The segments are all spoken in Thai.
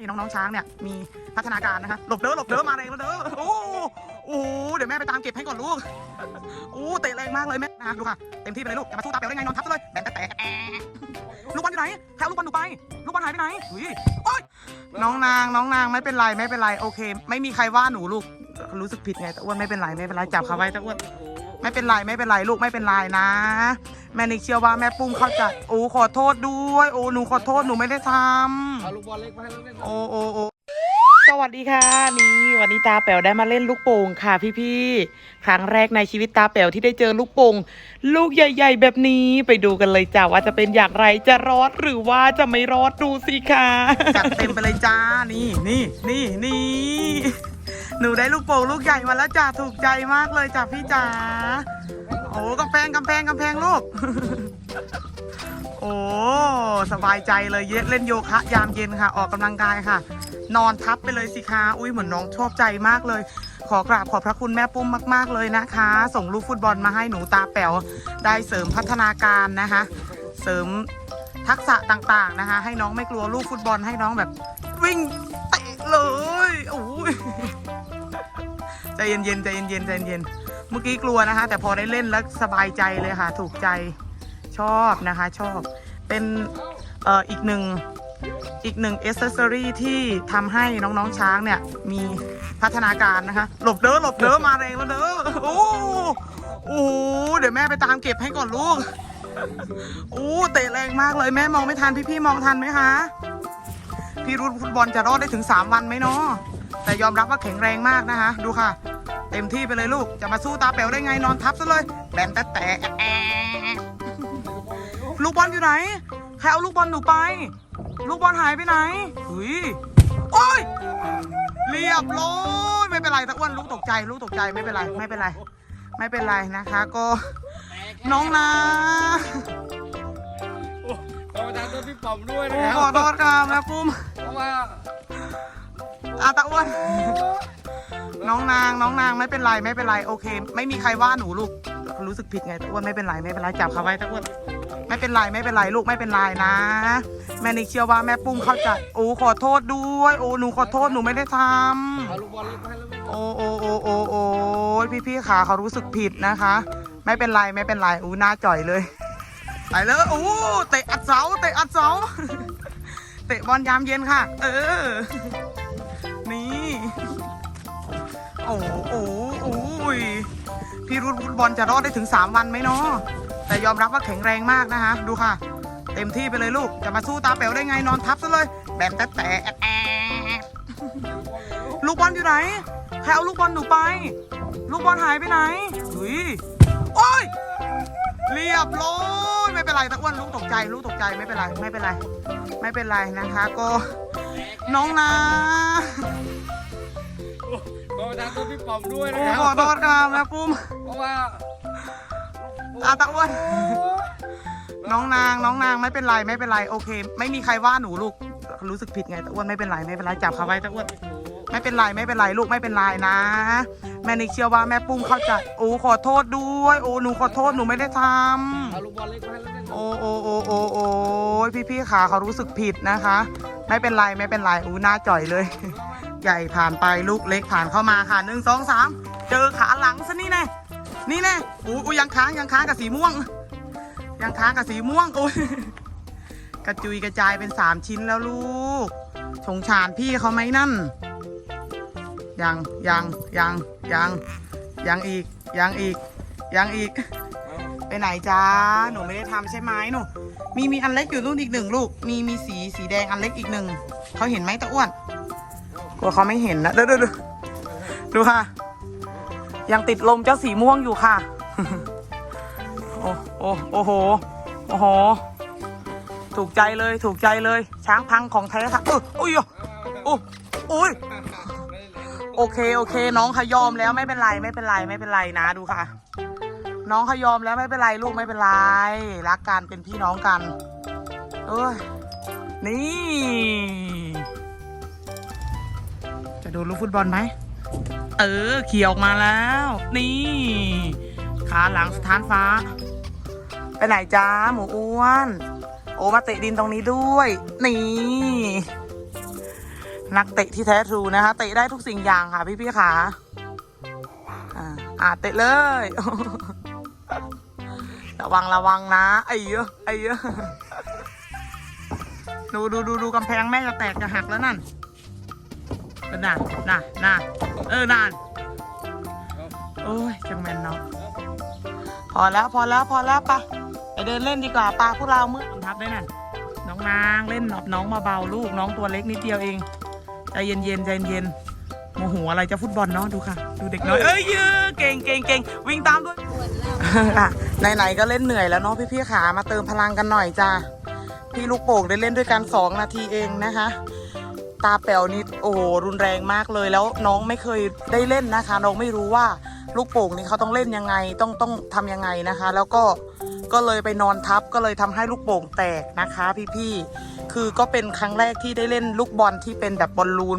ให้น้องๆช้างเนี่ยมีพัฒนาการนะคะหลบเด้อหลบเด้อมาแรงแล้วเด้อโอ้โหโอ้เดี๋ยวแม่ไปตามเก็บให้ก่อนลูกโอ้เตะแรงมากเลยแม่นะดูค่ะเต็มที่ไปเลยลูกอย่ามาสู้ตาเปลวได้ไงนอนทับซะเลยแบนแต่แตะลูกบอลอยู่ไหนใครเอาลูกบอลหนูไปลูกบอลหายไปไหนอุ้ยโอ๊ยน้องนางน้องนางไม่เป็นไรไม่เป็นไรโอเค ไม่มีใครว่าหนูลูกรู้สึกผิดไงต่อ้วนไม่เป็นไรไม่เป็นไรจับเขาไว้ต่อ้วนไม่เป็นไรไม่เป็นไรลูกไม่เป็นไรนะ แม่นิกเชื่อว่าแม่ปุ้มเข้าใจโอ้ขอโทษด้วย โอ้หนูขอโทษหนูไม่ได้ทเอา ลูกบอลเล็กมาให้ลูกเล่นำโอ้โอ้โอ้สวัสดีค่ะนี่วันนี้ตาแป๋วได้มาเล่นลูกโป่งค่ะพี่ๆครั้งแรกในชีวิตตาแป๋วที่ได้เจอลูกโป่งลูกใหญ่ ๆ แบบนี้ไปดูกันเลยจ้าว่าจะเป็นอย่างไรจะรอดหรือว่าจะไม่รอดดูสิค่ะจัดเต็มไปเลยจ้านี่นี่นี่นี่หนูได้ลูกโป่งลูกใหญ่มาแล้วจ้าถูกใจมากเลยจ้าพี่จ๋า โอ้กำแพงกำแพงกำแพงลูก โอ้สบายใจเลยเยเล่นโยคะ ยามเย็นค่ะ ออกกำลังกายค่ะ นอนทับไปเลยสิคะอุ้ยเหมือนน้องชอบใจมากเลย ขอกราบขอบพระคุณแม่ปุ้มมาก ๆ เลยนะคะ ส่งลูกฟุตบอลมาให้หนูตาแป๋วได้เสริมพัฒนาการนะคะ เสริมทักษะต่างๆนะคะ ให้น้องไม่กลัวลูกฟุตบอลให้น้องแบบวิ่งเตะเลยโอ้ยใจเย็นๆใจเย็นๆใจเย็นๆ เมื่อกี้กลัวนะคะ แต่พอได้เล่นแล้วสบายใจเลยค่ะ ถูกใจชอบนะคะ ชอบเป็นเอ่ออีกหนึ่งอีกหนึ่งเอเซอรี่ที่ทำให้น้องๆช้างเนี่ย มีพัฒนาการนะคะ หลบเด้อหลบเด้อมาแรงแล้วเด้อโอ้โอ้เดี๋ยวแม่ไปตามเก็บให้ก่อนลูกโอ้เตะแรงมากเลยแม่มองไม่ทันพี่ๆมองทันไหมคะพี่รุ่นฟุตบอลจะรอดได้ถึง 3 วันไหมเนาะแต่ยอมรับว่าแข็งแรงมากนะคะ ดูค่ะ เต็มที่ไปเลยลูก จะมาสู้ตาแป๋วได้ไงนอนทับซะเลยแบนแต่แต่แอะลูกบอลอยู่ไหน ใครเอาลูกบอลหนูไป ลูกบอลหายไปไหนหุยโอ้ย เรียบร้อยไม่เป็นไรตะอ้วนลูกตกใจลูกตกใจไม่เป็นไรไม่เป็นไร ไม่เป็นไรนะคะ ก็น้องนะขอประทานตัวพี่ป๋อมด้วยนะโอ้ครับขอโทษครับแม่ปุ้มเพราะว่า อาตะอ้วน น้องนางน้องนางไม่เป็นไรไม่เป็นไรโอเค ไม่มีใครว่าหนูลูกรู้สึกผิดไงตะอ้วนไม่เป็นไรไม่เป็นไรจับเขาไว้ตะอ้วนไม่เป็นไรไม่เป็นไรลูกไม่เป็นไรนะ แม่นิกเชื่อว่าแม่ปุ้มเข้าใจโอ้ขอโทษด้วยโอ้หนูขอโทษหนูไม่ได้ทำโอ้โอ้โอ้โอ้โอ้พี่พี่ขาเขารู้สึกผิดนะคะ ไม่เป็นไรไม่เป็นไรอู้หน้าจ่อยเลยไปเลยโอ้เตะอัดเสาเตะอัดเสาเตะบอลยามเย็นค่ะ เออ โอ้โอ้โอ้ยพี่รุ่นฟุตบอลจะรอดได้ถึง 3 วันไหมเนาะแต่ยอมรับว่าแข็งแรงมากนะคะ ดูค่ะ เต็มที่ไปเลยลูก จะมาสู้ตาเป๋วได้ไงนอนทับซะเลย แบนแต่แต่แอะแอะลูกบอลอยู่ไหนใครเอาลูกบอลหนูไป ลูกบอลหายไปไหนหุยโอ้ยเรียบร้อยไม่เป็นไรตะอ้วนลูกตกใจลูกตกใจไม่เป็นไรไม่เป็นไร ไม่เป็นไรนะคะ ก็น้องนะ ขอประทานตัวพี่ป๋อมด้วยโอ้นะคขรัอบโทษครับแม่ปุ้ม เพราะว่าอาตะอ้วน น้องนางน้องนางไม่เป็นไรไม่เป็นไรโอเค ไม่มีใครว่าหนูลูกรู้สึกผิดไงตะอ้วนไม่เป็นไรไม่เป็นไรจับเขาไว้ตะอ้วน ไม่เป็นไรไม่เป็นไรลูกไม่เป็นไรนะ แม่นิกเชื่อว่าแม่ปุ้มเข้าใจโอ้ขอโทษด้วยโอ้หนูขอโทษหนูไม่ได้ทำเอาลูกบอลเล็กมาให้ลูกเล่นโอ้โอ้โอ้โอ้โอ้พี่พี่ๆขาเขารู้สึกผิดนะคะ ไม่เป็นไรไม่เป็นไรอู้หน้าจ่อยเลย ใหญ่ผ่านไปลูกเล็กผ่านเข้ามาค่ะหนึ่งสองสามเจอขาหลังซะนี่แน่นี่แน่อู้อู้ยังค้างยังค้างกับสีม่วง ยังค้างกับสีม่วงโอ้ยกระจุยกระจายเป็นสามชิ้นแล้วลูกสงสารพี่เขาไหมนั่น ยังยังยังยังยังอีกยังอีกยังอีก ไปไหนจ้าหนูไม่ได้ทำใช่ไหมหนูมีมีอันเล็กอยู่นู่นอีกหนึ่งลูก มีมีสีสีแดงอันเล็กอีกหนึ่งเขาเห็นไหมตะอ้วน กลัวเขาไม่เห็นนะดูดูดูดูค่ะ ยังติดลมเจ้าสีม่วงอยู่ค่ะ โอ้โอ้โอ้โหโอ้โห ถูกใจเลยถูกใจเลย ช้างพังของแท้ค่ะเอออุ้ยโอ้โอ้ยโอเคโอเค น้องขยอมแล้วไม่เป็นไรไม่เป็นไรไม่เป็นไรนะดูค่ะ น้องขยอมแล้วไม่เป็นไรลูกไม่เป็นไรรักกันเป็นพี่น้องกัน เอ้ยนี่ จะดูลูกฟุตบอลไหม เออเขี่ยออกมาแล้ว นี่ ขาหลังสถานฟ้า ไปไหนจ้าหมูอ้วน โอมาเตะดินตรงนี้ด้วย นี่ นักเตะที่แท้ทรูนะคะ เตะได้ทุกสิ่งอย่างค่ะพี่พี่ๆขาอ่าเตะเลย ระวังระวังนะ ไอ้เยอะไอ้เยอะดูดูดูดูกำแพงแม่จะแตกจะหักแล้วนั่น น่ะน่ะน่ะเออนานโอ้ยจังแมนเนาะพอแล้วพอแล้วพอแล้วปะไปเดินเล่นดีกว่าปะพวกเราเมื่อทับได้นั่นน้องนางเล่นหนอบน้องมาเบาลูกน้องตัวเล็กนิดเดียวเองใจเย็นเย็นๆใจเย็นโมโหอะไรจะฟุตบอลเนาะดูค่ะ ดูเด็กน้อยเอ้ยเยอะเก่งเก่งเก่งวิ่งตามด้วยอะไหนๆก็เล่นเหนื่อยแล้วเนาะพี่ๆขามาเติมพลังกันหน่อยจ้าพี่ลูกโป่งได้เล่นด้วยกันสองนาทีเองนะคะ ตาแป๋วนี่โอ้โหรุนแรงมากเลย แล้วน้องไม่เคยได้เล่นนะคะ น้องไม่รู้ว่าลูกโป่งนี่เขาต้องเล่นยังไงต้องต้องทำยังไงนะคะ แล้วก็ก็เลยไปนอนทับก็เลยทำให้ลูกโป่งแตกนะคะ พี่ๆคือก็เป็นครั้งแรกที่ได้เล่นลูกบอลที่เป็นแบบบอลลูน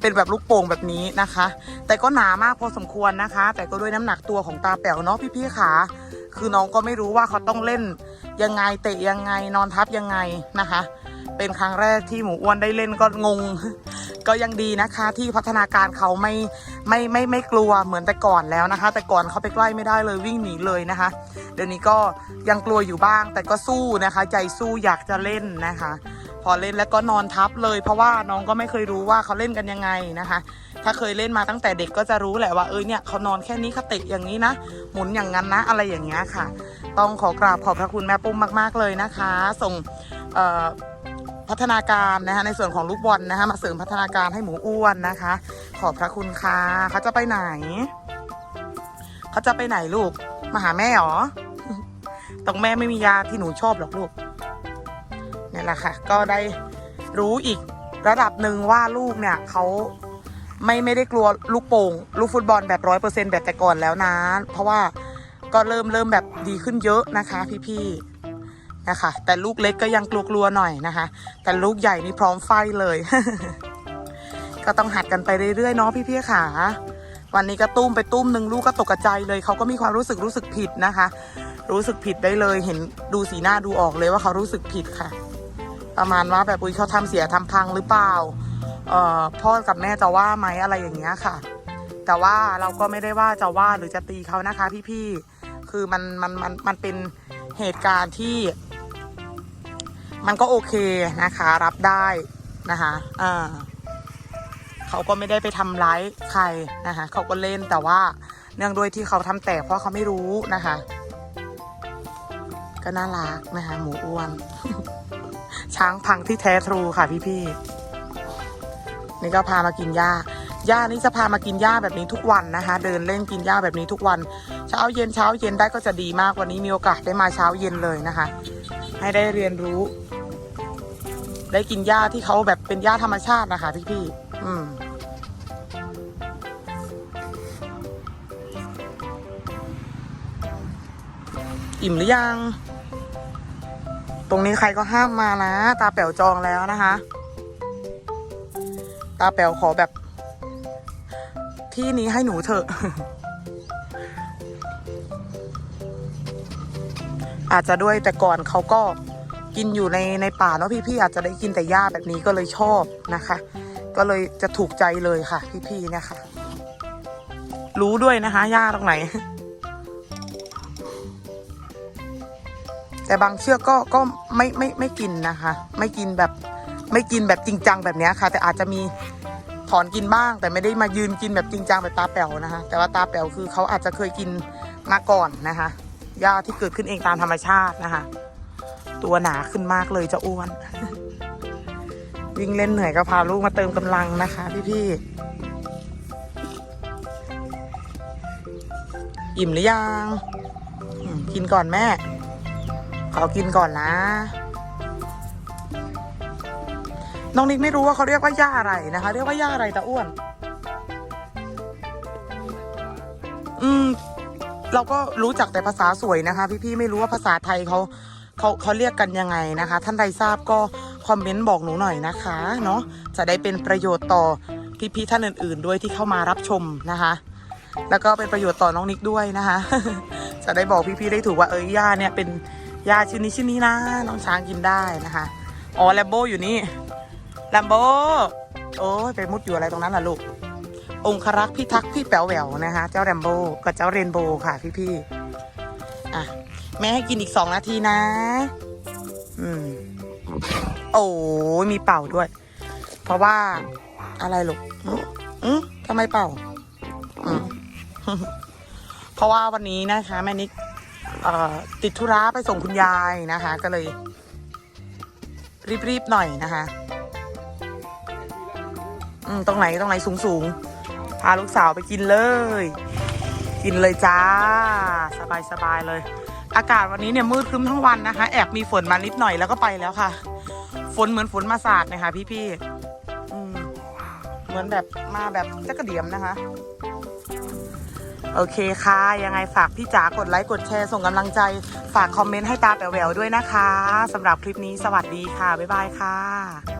เป็นแบบลูกโป่งแบบนี้นะคะ แต่ก็หนามากพอสมควรนะคะ แต่ก็ด้วยน้ำหนักตัวของตาแป๋วเนาะพี่ๆขาคือน้องก็ไม่รู้ว่าเขาต้องเล่นยังไงเตะยังไงนอนทับยังไงนะคะ เป็นครั้งแรกที่หมูอ้วนได้เล่นก็งง ก็ยังดีนะคะที่พัฒนาการเขาไม่ไม่ไม่ไม่กลัวเหมือนแต่ก่อนแล้วนะคะ แต่ก่อนเขาไปใกล้ไม่ได้เลยวิ่งหนีเลยนะคะ เดี๋ยวนี้ก็ยังกลัวอยู่บ้าง แต่ก็สู้นะคะ ใจสู้อยากจะเล่นนะคะ พอเล่นแล้วก็นอนทับเลย เพราะว่าน้องก็ไม่เคยรู้ว่าเขาเล่นกันยังไงนะคะ ถ้าเคยเล่นมาตั้งแต่เด็กก็จะรู้แหละว่าเออเนี่ยเขานอนแค่นี้เขาตะอย่างนี้นะหมุนอย่างนั้นนะอะไรอย่างเงี้ยค่ะ ต้องขอกราบขอบพระคุณแม่ปุ้มมาก ๆเลยนะคะ ส่งเอ่อ พัฒนาการนะคะในส่วนของลูกบอลนะคะมาเสริมพัฒนาการให้หมูอ้วนนะคะ ขอบพระคุณค่ะเขาจะไปไหน เขาจะไปไหนลูก มาหาแม่หรอตรงแม่ไม่มียาที่หนูชอบหรอกลูกนี่แหละค่ะ ก็ได้รู้อีกระดับหนึ่งว่าลูกเนี่ยเขาไม่ไม่ได้กลัวลูกโป่งลูกฟุตบอลแบบร้อยเปอร์เซ็นแบบแต่ก่อนแล้วนะ เพราะว่าก็เริ่มเริ่มแบบดีขึ้นเยอะนะคะ พี่ๆ นะคะ แต่ลูกเล็กก็ยังกลัวๆหน่อยนะคะ แต่ลูกใหญ่นี่พร้อมไฟเลย ก็ต้องหัดกันไปเรื่อยๆเนาะพี่ๆค่ะวันนี้ก็ตุ้มไปตุ้มหนึ่งลูกก็ตกกระจเลยเขาก็มีความรู้สึกรู้สึกผิดนะคะ รู้สึกผิดได้เลยเห็นดูสีหน้าดูออกเลยว่าเขารู้สึกผิดค่ะ ประมาณว่าแบบอุ้ยเขาทำเสียทำพังหรือเปล่าเอ่อพ่อกับแม่จะว่าไหมอะไรอย่างเงี้ยค่ะ แต่ว่าเราก็ไม่ได้ว่าจะว่าหรือจะตีเขานะคะ พี่ๆคือมันมันมันมันเป็นเหตุการณ์ที่ มันก็โอเคนะคะ รับได้นะคะอ่าเขาก็ไม่ได้ไปทำร้ายใครนะคะเขาก็เล่นแต่ว่าเนื่องด้วยที่เขาทำแตกเพราะเขาไม่รู้นะคะ ก็น่ารักนะคะ หมูอ้วน ช้างพังที่แท้ทรูค่ะพี่ๆนี่ก็พามากินหญ้าหญ้านี่จะพามากินหญ้าแบบนี้ทุกวันนะคะ เดินเล่นกินหญ้าแบบนี้ทุกวัน เช้าเย็นเช้าเย็นได้ก็จะดีมากวันนี้มีโอกาสได้มาเช้าเย็นเลยนะคะ ให้ได้เรียนรู้ ได้กินหญ้าที่เขาแบบเป็นหญ้าธรรมชาตินะคะพี่ๆอืมอิ่มหรือยัง ตรงนี้ใครก็ห้ามมานะ ตาแป๋วจองแล้วนะคะ ตาแป๋วขอแบบ ที่นี้ให้หนูเถอะ อาจจะด้วยแต่ก่อนเขาก็ กินอยู่ในในป่าเนาะพี่ๆอาจจะได้กินแต่หญ้าแบบนี้ก็เลยชอบนะคะ ก็เลยจะถูกใจเลยค่ะ พี่ๆเนะคะ รู้ด้วยนะคะหญ้าตรงไหน แต่บางเชือกก็ก็ไม่ไม่ไม่กินนะคะ ไม่กินแบบไม่กินแบบจริงจังแบบนี้ค่ะ แต่อาจจะมีถอนกินบ้าง แต่ไม่ได้มายืนกินแบบจริงจังแบบตาแป๋วนะคะ แต่ว่าตาแป๋วคือเขาอาจจะเคยกินมาก่อนนะคะหญ้าที่เกิดขึ้นเองตามธรรมชาตินะคะ ตัวหนาขึ้นมากเลยจะอ้วน วิ่งเล่นเหนื่อยก็พาลูกมาเติมกำลังนะคะ พี่ๆ อิ่มหรือยัง กินก่อนแม่ ขอกินก่อนนะ น้องนิกไม่รู้ว่าเขาเรียกว่าหญ้าอะไรนะคะ เรียกว่าหญ้าอะไรตาอ้วน อืมเราก็รู้จักแต่ภาษาสวยนะคะ พี่ๆ ไม่รู้ว่าภาษาไทยเขา เขาเขาเรียกกันยังไงนะคะ ท่านใดทราบก็คอมเมนต์บอกหนูหน่อยนะคะเนาะจะได้เป็นประโยชน์ต่อพี่ๆท่านอื่น ๆ ด้วยที่เข้ามารับชมนะคะ แล้วก็เป็นประโยชน์ต่อน้องนิกด้วยนะคะ จะได้บอกพี่ๆได้ถูกว่าเอ้ยยาเนี่ยเป็นยาชื่อนี้ชื่อนี้นะน้องช้างกินได้นะคะอ๋อแลมโบอยู่นี่แลมโบโอ้ยไปมุดอยู่อะไรตรงนั้นล่ะลูกองครักษ์พิทักษ์พี่แป๋วแหววนะคะ เจ้าแรมโบ้กับเจ้าเรนโบว์ค่ะพี่ๆอะ แม่ให้กินอีกสองนาทีนะ อืม โอ้ยมีเป่าด้วย เพราะว่าอะไรลูกอืมทำไมเป่าอืมเพราะว่าวันนี้นะคะ แม่นิกเอ่อติดธุระไปส่งคุณยายนะคะ ก็เลย รีบๆหน่อยนะคะอืมตรงไหนตรงไหนสูงๆพาลูกสาวไปกินเลย กินเลยจ้า สบายสบายเลย อากาศวันนี้เนี่ยมืดครึ้มทั้งวันนะคะ แอบมีฝนมานิดหน่อยแล้วก็ไปแล้วค่ะ ฝนเหมือนฝนมาสาดนะคะพี่พี่ๆเหมือนแบบมาแบบจักระเดียมนะคะ โอเคค่ะ ยังไงฝากพี่จ๋ากดไลค์กดแชร์ส่งกำลังใจ ฝากคอมเมนต์ให้ตาแป๋วๆด้วยนะคะสำหรับคลิปนี้สวัสดีค่ะ บ๊ายบายค่ะ